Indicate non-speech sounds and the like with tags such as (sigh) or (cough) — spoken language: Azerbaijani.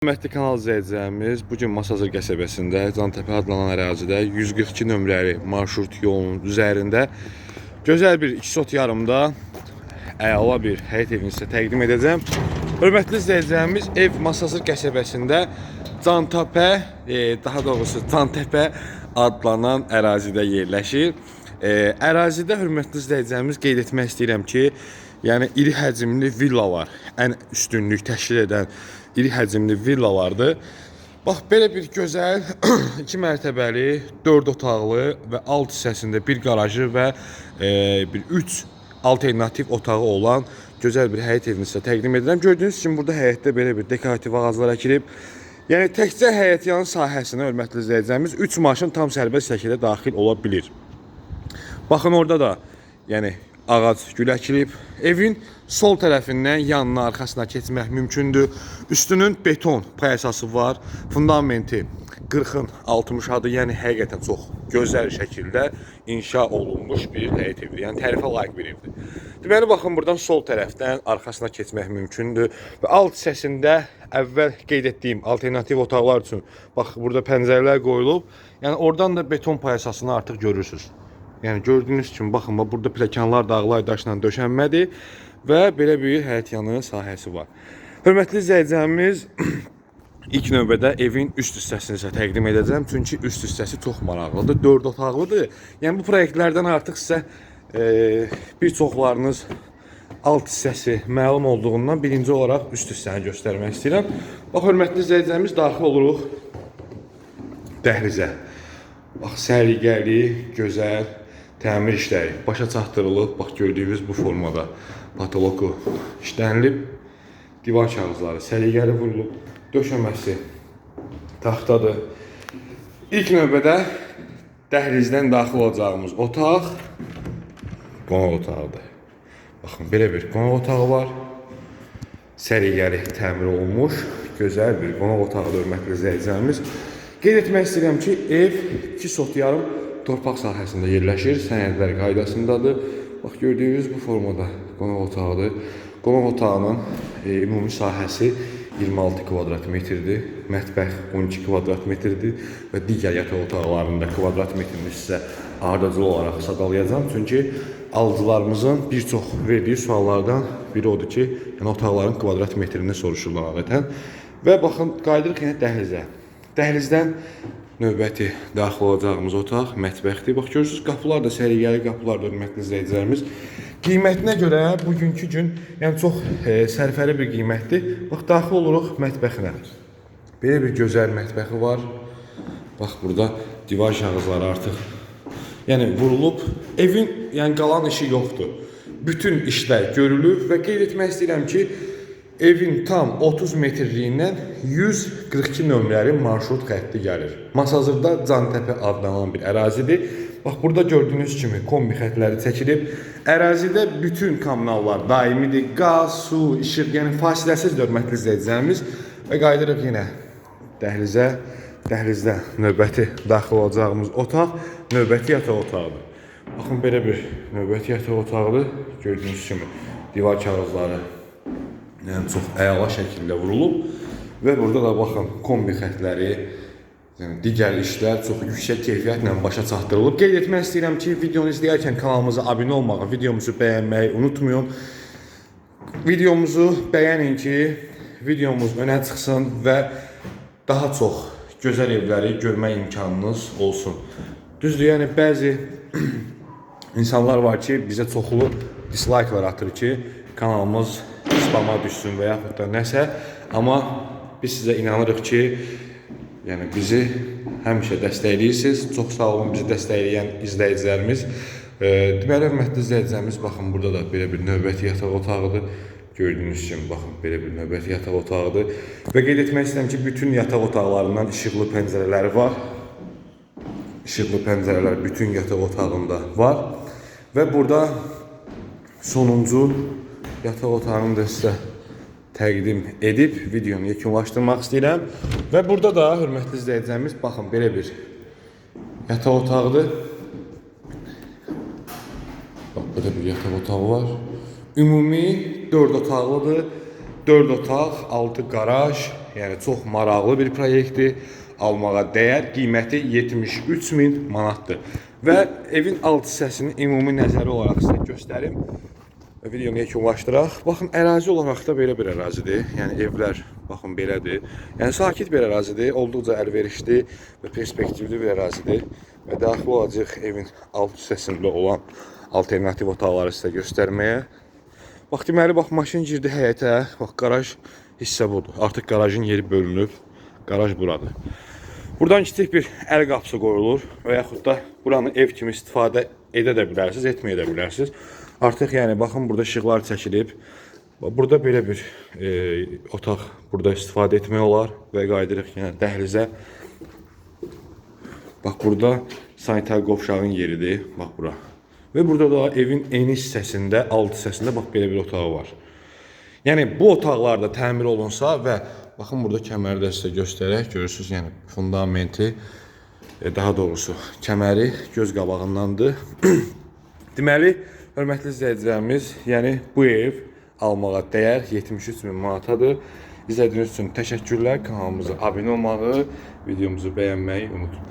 Hörmətli kanal izləyicilərimiz, bu gün Masazır qəsəbəsində, Cantəpə adlanan ərazidə 142 nömrəli marşrut yolunun üzərində gözəl bir 2 sot yarımda əla bir həyət evini sizə təqdim edəcəm. Hörmətli izləyicilərimiz, ev Masazır qəsəbəsində Cantəpə, e, daha doğrusu Cantəpə adlanan ərazidə yerləşir. E, ərazidə hörmətli izləyicilərimiz qeyd etmək istəyirəm ki, yəni iri həcmli villalar ən üstünlük təşkil edən iri həcmli villalardır. Bax belə bir gözəl (clears throat) 2 mərtəbəli, 4 otaqlı və alt hissəsində bir qarajı və e, bir 3 alternativ otağı olan gözəl bir həyət evini sizə təqdim edirəm. Gördüyünüz kimi burada həyətdə belə bir dekorativ ağaclar əkilib. Yəni təkcə həyətyanı sahəsinə hörmətli izləyicilərimiz 3 maşın tam sərbəst şəkildə daxil ola bilir. Baxın orada da yəni ağac gül əkilib. Evin sol tərəfindən yanına, arxasına keçmək mümkündür. Üstünün beton payasası var. Fundamenti 40-ın 60 adı, yəni həqiqətən çox gözəl şəkildə inşa olunmuş bir həyət evidir. Yəni tərifə layiq bir evdir. Deməli baxın buradan sol tərəfdən arxasına keçmək mümkündür və alt hissəsində əvvəl qeyd etdiyim alternativ otaqlar üçün bax burada pəncərələr qoyulub. Yəni oradan da beton payasasını artıq görürsüz. Yəni gördüyünüz kimi baxın bax burada pləkanlar dağlay daşla döşənmədir və belə bir həyətyanı sahəsi var. Hörmətli izləyicilərimiz, (clears throat) ilk növbədə evin üst hissəsini sizə təqdim edəcəm. Çünki üst hissəsi çox maraqlıdır, 4 otaqlıdır. Yəni bu layihələrdən artıq sizə e, bir çoxlarınız alt hissəsi məlum olduğundan birinci olaraq üst hissəni göstərmək istəyirəm. Bax hörmətli izləyicilərimiz daxil oluruq dəhlizə. Bax səliqəli, gözəl təmir işləri başa çatdırılıb. Bax gördüyünüz bu formada patoloku işlənilib. Divar kağızları səliqəli vurulub. Döşəməsi taxtadır. İlk növbədə dəhlizdən daxil olacağımız otaq qonaq otağıdır. Baxın belə bir qonaq otağı var. Səliqəli təmir olunmuş gözəl bir qonaq otağı hörmətli izləyicilərimiz. Qeyd etmək istəyirəm ki, ev 2 sot yarım torpaq sahəsində yerləşir, sənədlər qaydasındadır. Bax gördüyünüz bu formada qonaq otağıdır. Qonaq otağının e, ümumi sahəsi 26 kvadrat metrdir. Mətbəx 12 kvadrat metrdir və digər yataq otaqlarında kvadrat metrini sizə ardıcıl olaraq sadalayacağam. Çünki alıcılarımızın bir çox verdiyi suallardan biri odur ki, yəni otaqların kvadrat metrini soruşurlar adətən. Və baxın, qayıdırıq yenə dəhlizə. Dəhlizdən növbəti daxil olacağımız otaq mətbəxdir. Bax görürsüz, qapılar da səliqəli qapılardır hörmətli izləyicilərimiz. Qiymətinə görə bugünkü gün yəni çox e, sərfəli bir qiymətdir. Bax daxil oluruq mətbəxinə. Belə bir gözəl mətbəxi var. Bax burada divar kağızları artıq yəni vurulub. Evin yəni qalan işi yoxdur. Bütün işlər görülüb və qeyd etmək istəyirəm ki, evin tam 30 metrliyindən 142 nömrəli marşrut xətti gəlir. Masazırda Cantəpə adlanan bir ərazidir. Bax burada gördüyünüz kimi kombi xətləri çəkilib. Ərazidə bütün kommunallar daimidir. Qaz, su, işıq, yəni fasiləsiz hörmətli izləyicilərimiz və qayıdırıq yenə dəhlizə. Dəhlizdə növbəti daxil olacağımız otaq növbəti yataq otağıdır. Baxın belə bir növbəti yataq otağıdır. Gördüyünüz kimi divar kağızları yəni çox əla şəkildə vurulub və burada da baxın kombi xətləri, yəni digər işlər çox yüksək keyfiyyətlə başa çatdırılıb. Qeyd etmək istəyirəm ki, videonu izləyərkən kanalımıza abunə olmağı, videomuzu bəyənməyi unutmayın. Videomuzu bəyənin ki, videomuz önə çıxsın və daha çox gözəl evləri görmək imkanınız olsun. Düzdür, yəni bəzi (clears throat) insanlar var ki, bizə çoxlu dislike'lar atır ki, kanalımız spama düşsün və yaxud da nəsə. Amma biz sizə inanırıq ki, yəni bizi həmişə dəstəkləyirsiniz. Çox sağ olun bizi dəstəkləyən izləyicilərimiz. E, deməli, hörmətli izləyicilərimiz, baxın burada da belə bir növbəti yataq otağıdır. Gördüyünüz kimi baxın belə bir növbəti yataq otağıdır. Və qeyd etmək istəyirəm ki, bütün yataq otaqlarından işıqlı pəncərələri var. İşıqlı pəncərələr bütün yataq otağında var. Və burada sonuncu yataq otağını da sizə təqdim edib videonu yekunlaşdırmaq istəyirəm. Və burada da hörmətli izləyicilərimiz, baxın belə bir yataq otağıdır. Bax belə bir yataq otağı var. Ümumi 4 otaqlıdır. 4 otaq, 6 qaraj, Yəni çox maraqlı bir proyektdir. Almağa dəyər, qiyməti 73 min manatdır. Və evin alt hissəsini ümumi nəzəri olaraq sizə göstərim. Videonu yekunlaşdıraq. Baxın, ərazi olaraq da belə bir ərazidir. Yəni evlər baxın belədir. Yəni sakit bir ərazidir, olduqca əlverişli və perspektivli bir ərazidir. Və daxil olacaq evin alt hissəsində olan alternativ otaqları sizə göstərməyə. Bax deməli bax maşın girdi həyətə. Bax qaraj hissə budur. Artıq qarajın yeri bölünüb. Qaraj buradır. Buradan kiçik bir əl qapısı qoyulur və yaxud da buranı ev kimi istifadə edə də bilərsiniz, etməyə də bilərsiniz. Artıq yəni baxın burada işıqlar çəkilib. Burada belə bir e, otaq burada istifadə etmək olar və qayıdırıq yenə dəhlizə. Bax burada sanitar qovşağın yeridir. Bax bura. Və burada da evin eni hissəsində, alt hissəsində bax belə bir otağı var. Yəni bu otaqlarda təmir olunsa və baxın burada kəməri də sizə göstərək, görürsüz, yəni fundamenti daha doğrusu kəməri göz qabağındandır. (clears throat) Deməli, hörmətli izləyicilərimiz, yəni bu ev almağa dəyər 73 min manatadır. İzlədiyiniz üçün təşəkkürlər. Kanalımıza abunə olmağı, videomuzu bəyənməyi unutmayın.